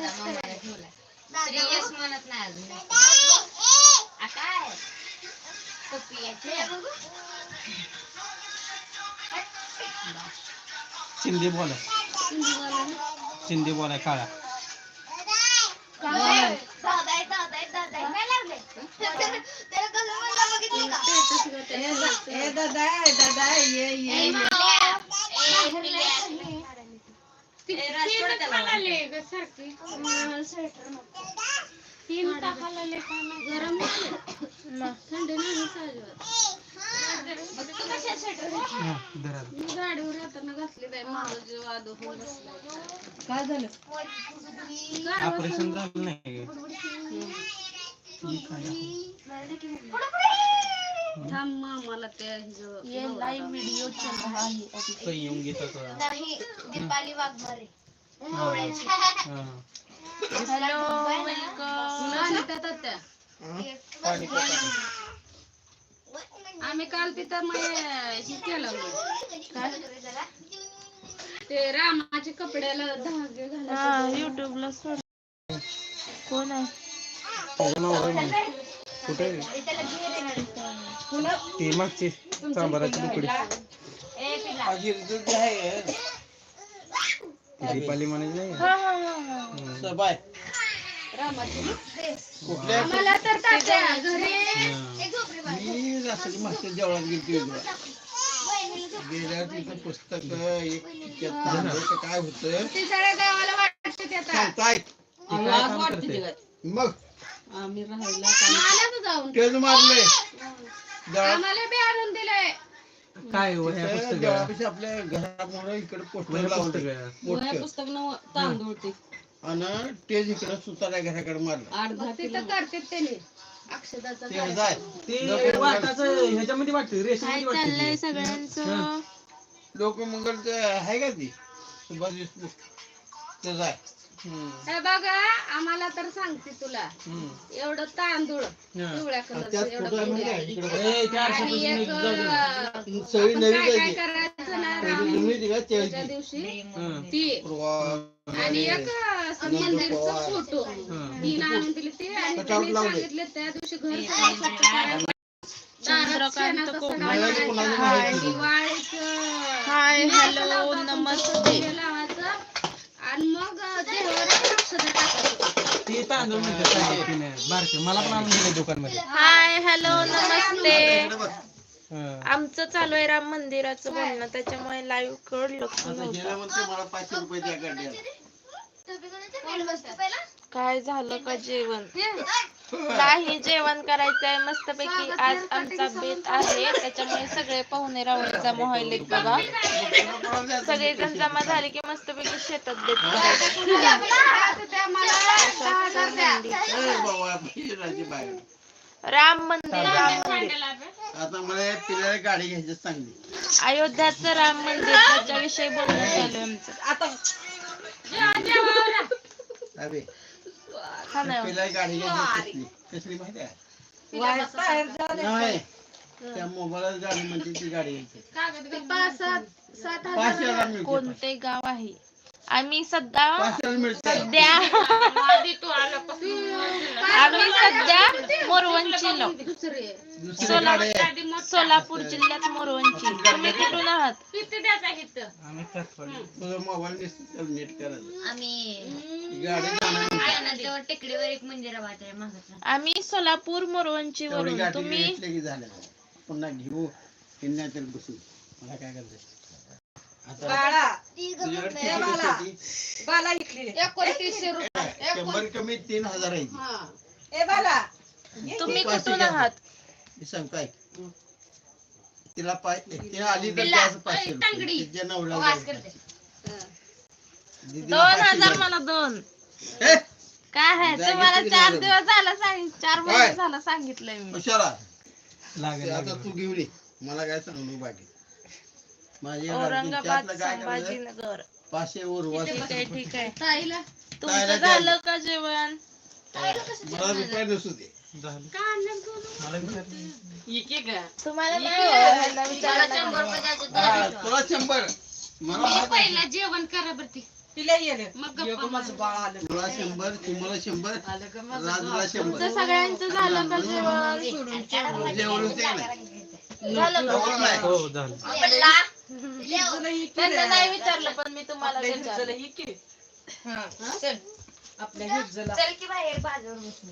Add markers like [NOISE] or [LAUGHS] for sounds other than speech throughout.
माझा मम्माला ठेवलाय श्रेयस म्हणत नाही अजून आ, काय. चिंदी बोला चिंदी बोला काळा दादा दादा ये ये त्याला. हा, धरा. गाडीवर येताना घातली बाई माझं जीव वाद होऊन बसलाय. काय झालं ऑपरेशन झालं नाही का? ही काय? थांब मामाला त्या हिजं- तो येऊन घेत होता. नाही दीपाली वाघमारे आम्ही काल तिथं मग हे केलं. ते रामाचे कपड्याला धागे घालायचे युट्यूबला सोड कोण आहे? कुठे? ती मागची सांबाराची तुकडी ती दीपाली म्हणायची नाही रामाचे कुठल्या मला तर तात्या घरी. मी राष्ट्रपती मास्टर देवळात गेली गेल्यावर तिथं पुस्तक एक काय होतं? ते सगळ्या गावाला वाटत आता. सांगताय ती काय काम करते. मग? आम्ही राहायला जाऊन. तेच मारले आम्हाला बी आणून काय वह्या पुस्तक? आपल्या घरामुळे इकडे पोस्टर वह्या लावलं पुस्तक मोठं. पुस्तक नव तांदूळ ते. आणि तेच इकडे सुतारा घराकडे मारलं. आठ दहा तिथं करते त्याने. अक्षदाचा ते जाय. ते वाटाचं ह्याच्यामध्ये वाटते रेशनमध्ये वाटते सगळ्यांचं? लोकमंगलचं आहे का ती? सुभाष देशमुख ते जाय. हे बघा आम्हाला तर सांगते तुला. एवढं तांदूळ. पिवळ्या आणि कलरचं एवढं पिवळं. एक. अं, सगळी आपण काय काय. करायचं ना दिवशी. ती आणि असं मंदिरचा फोटो. तीन आणून दिली ती आणि त्यांनी. सांगितले त्या दिवशी घर स्वच्छ करायचं. दारात शेणाचा सडा मला मारायचा. कोणाला माहिती नाही. दिवाळीचं हाय हॅलो नमस्ते लावायचं. आणि मग देवावर अक्षता टाकायचं ते तांदूळ म्हणतात तांदूळ तिने. बारके मला पण आणून दिले दुकानमध्ये. हाय हॅलो नमस्ते. आमचं चालू आहे राम मंदिराचं बोलणं त्याच्यामुळे लाईव्ह कड लक्ष काय झालं का जेवण? नाही जेवण करायचंय मस्तपैकी आज आमचा बेत आहे. त्याच्यामुळे सगळे पाहुणे रावळीचा मोहायले बघा. सगळे जण जमा झाले की मस्तपैकी शेतात बेत करायचं राम मंदिर राम मंदिर. आता मला पिल्याला गाडी घ्यायची चांगली. अयोध्याचं राम मंदिर त्याच्याविषयी बोलणं चालू आहे आमचं. अरे. ना पिल्याला गाडी घ्यायची कसली कसली माहिती आहे? नाही त्या मोबाईल गाडी म्हणते ती गाडी घ्यायची. पाच सात सात हजार पाचशे हजार मिळते कोणते गाव आहे? आम्ही सध्या मिळते. सध्या आम्ही सध्या मोरवंचीलो दुसरे दुसरी सोला- गाडी आहे. सोलापूर जिल्ह्यात मोरवंची. तुम्ही कुठून आहात. तुझा मोबाईल नुसतं नेट करायचं. आम्ही टेकडीवर एक मंदिर मागचं आम्ही सोलापूर मोरवंची तेवढी वरून गाठी तुम्ही? घेतली की झालं. पुन्हा घेऊ किन्यातील बसू. मला काय करायचं आता तुझ्याकडे किती पैसे होती? एकोणतीसशे रुपये. शंभर कमी तीन हजार आहे ती. हा. तुम्ही कुठून. आहात? मी सांगताय तिला पाय तिला आली तर त्याचं पाचशे रुपये. तिच्या नवऱ्याला वास द्यायचं. करते. दीदीला दोन हजार. मला दोन. काय आहे? तुम्हाला चार? दिवस झाला सांग चार? महिने झाला सांगितलंय मी. कशाला? लागेल ते आता लागेल. तू घेऊन ये. मला काय सांगू बाकी? माझे औरंगाबाद त्यातलं काय करायचं? संभाजीनगर. पाचशे ठीक आहे ठीक आहे. ताईला? तुमचं ताईला झालं का जेवण? मला रुपये नसू दे. झालं. मला विचारलं. तुम्हाला नाही मला शंभर लागलं. रुपये द्यायचे हा, तर तुला शंभर. मला माहीत आहे. पहिला जेवण करा बरं ती. मग गप्पा मारू. तुला शंभर तुम्हाला शंभर. राजूला शंभर. तुमचं सगळ्यांचं झालं का जेवण? जेवढं ते नाही. झालं का? जेवढं नाही. हो झालं. त्यांना नाही विचारलं पण मी तुम्हाला विचारलं चल. की बाहेर बाजूवर बसू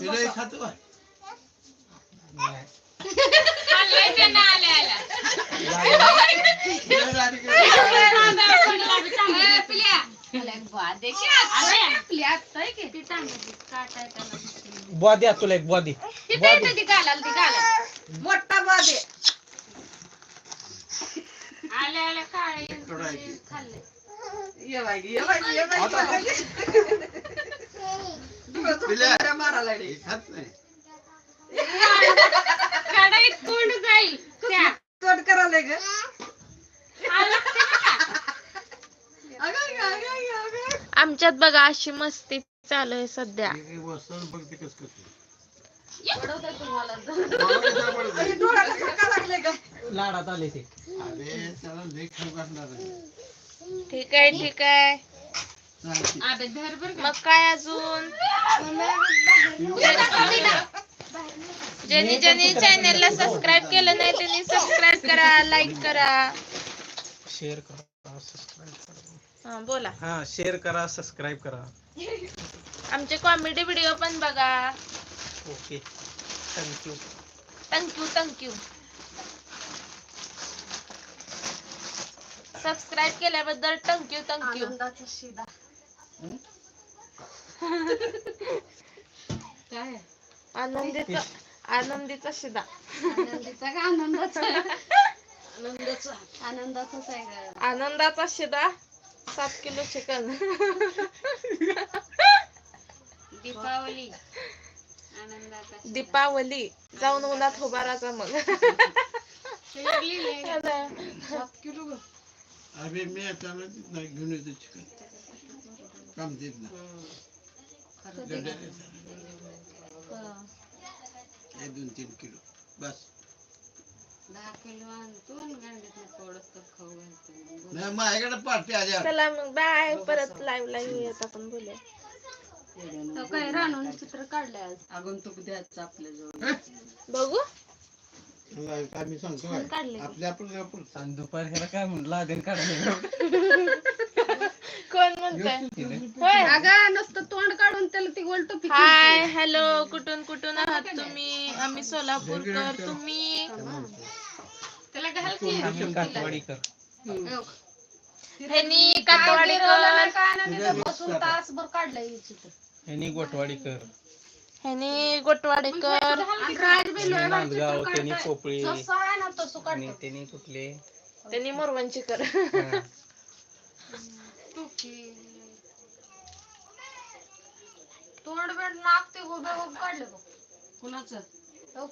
तिला एक खातो का? खाल्लंय त्यानं आल्या आल्या. तिला राधिका- ए, पिल्या. अरे, आपली आत्ता आहे की? ती टांगती. काटा आहे त्याला दिसते. बुवा द्या तुला एक बुवा दे ती काय ती घालाल ती घालाल आल्या आल्या काळे थोडायची. खाल्ले तिला हे खात नाही काढा कोण जाईल त्या आमच्यात बघा अशी मस्ती चालू आहे सध्या. हे? लाडात आले ते. ठीक आहे ठीक आहे. मग काय अजून? ज्यांनी ज्यांनी चॅनलला सबस्क्राईब केलं नाही त्यांनी सबस्क्राईब करा लाईक करा. शेअर करा सबस्क्राईब करा. हा बोला. हा शेअर करा सबस्क्राईब करा. आमचे कॉमेडी व्हिडिओ पण बघा. Okay thank you thank you thank you subscribe केल्याबद्दल थँक्यू थँक्यू काय? आनंदीचा आनंदीचा शिदा. आनंदीचा का आनंदाचा? आनंदाचाच आहे का? आनंदाचा शिदा सात किलो चिकन. दीपावली. आनंदाचा दीपावली. जाऊन उन्हात उभाराचा मग. अबे मी आता घेऊन येतो चिकन. काम देत ना हे. दोन तीन किलो. बस. दहा किलो आणतो आणि गांडीतनं थोडंसं खाऊ घालतो. नाही माझ्याकडे पार्टी आल्या चला मग बाय. परत लाईव्ह ला येऊयात आपण बोलूया. काय रानून चित्र काढलंय आज? बघू. आम्ही सांगतो छान काढले आपल्या आपण आपण आणि दुपार ह्याला काय म्हणलं आधी काढायला? [LAUGHS] कोण म्हणतंय? होय. अगं नुसतं तोंड काढून त्याला ती गोल टोपी हाय हॅलो कुठून कुठून आहात तुम्ही? आम्ही सोलापूरकर. तुम्ही? त्याला घाल की. आम्ही काठवाडीकर ह्यांनी कातवाडीकर. बसून तासभर काढलंय चित्र ह्यांनी गोटवाडीकर. ह्यांनी गोटवाडेकर. राज बी त्यांनी नांदगाव त्यांनी पोपळी जसं आहे ना तसं काढ आणि त्यांनी कुठले? त्यांनी मोरवंचीकर [LAUGHS] हा. तोंड बेड नाक ते उभे उभे काढले बघ. कुणाचं?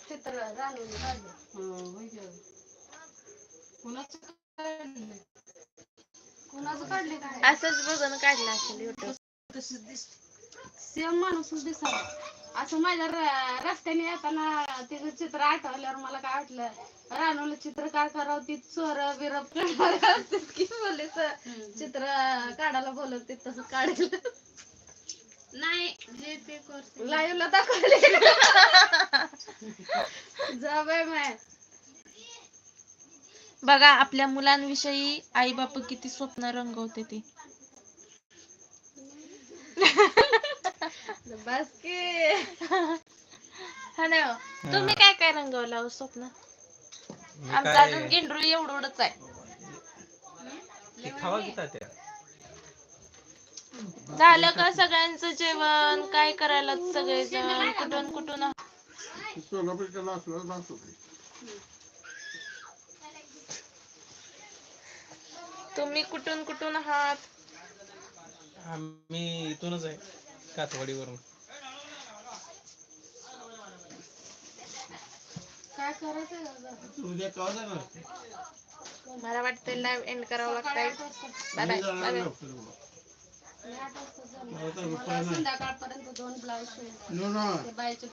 चित्र रानून काढले. कुणाचं काढले? कुणाचं काढले काय? असंच बघून काढलं असेल युट्यूब सेम माणूसच दिसावा असं माझ्या रस्त्याने येताना तिचं चित्र आठवल्यावर मला काय वाटलं रानूला चित्र काय करावं ती चोर बिर की चित्र काढायला बोलवते तसं काढेल नाही जे ते लाईव्ह ला दाखवले. जा बाय माय. बघा आपल्या मुलांविषयी आई बाप किती स्वप्न रंगवते ती. बस की हा ना तुम्ही काय काय रंगवलं हो स्वप्न? आमचं काय अजून गेंडरू एवढंच आहे. ते खावा घेतात त्या. झालं का सगळ्यांचं जेवण? काय करायला सगळेजण? कुठून कुठून? सोलापूरच्या तुम्ही कुठून कुठून आहात? आम्ही इथूनच आहे. कातवाडीवरून. काय करायचं उद्या कवा जाणार? मला वाटतं लाईव्ह एंड करावं लागतंय. बाय बाय बाय बाय संध्याकाळपर्यंत संध्याकाळपर्यंत दोन ब्लाऊज नो नो बायचे